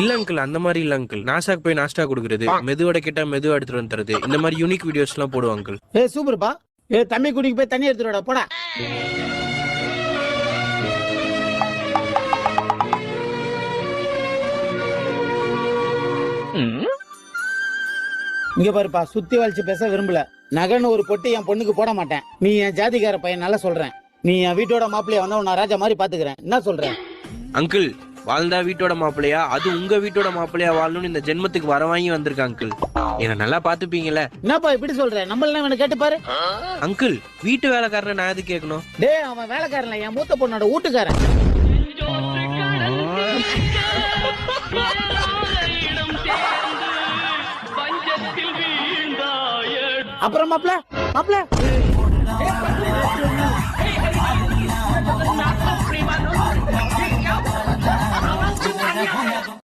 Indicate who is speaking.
Speaker 1: இல்ல அங்கிள் அந்த மாதிரி இல்ல அங்கிள் நாசாக்கு போய் நாஸ்டா கொடுக்கறது மெதுவோட கேட்டா மெதுவா எடுத்துட்டு வந்து தரது இந்த மாதிரி யூனிக் வீடியோஸ் எல்லாம் போடுவோம் அங்கிள்
Speaker 2: ஏ சூப்பர்ப்பா. ஏ தம்பி குடிக்கு போய் தண்ணி எடுத்துட்டு போடா. இங்க பாருப்பா சுத்தி வளைச்சு பேச விரும்பல. நகைன்னு ஒரு பொட்டி என் பொண்ணுக்கு போட மாட்டேன். நீ என் ஜாதிகார பையன் நல்லா சொல்றேன். நீ என் வீட்டோட மாப்பிள்ளைய வந்தா நான் ராஜா மாதிரி பாத்துக்கிறேன். என்ன சொல்றேன்?
Speaker 1: அங்கிள் வாழ்ந்தா வீட்டோட மாப்பிள்ளையா? அது உங்க வீட்டோட மாப்பிள்ளையா வாழணும்னு இந்த ஜென்மத்துக்கு வர வாங்கி வந்திருக்க அங்கிள் என்ன நல்லா பாத்துப்பீங்கல்ல
Speaker 2: என்னப்பா இப்படி சொல்ற? நம்மள வேணும் கேட்டு பாரு.
Speaker 1: அங்கிள் வீட்டு வேலைக்காரனை நான் எது கேட்கணும்?
Speaker 2: டேய் அவன் வேலைக்காரன் என் மூத்த பொண்ணோட வீட்டுக்காரன். அப்புறம் மாப்ள மாப்ள ハハハハ!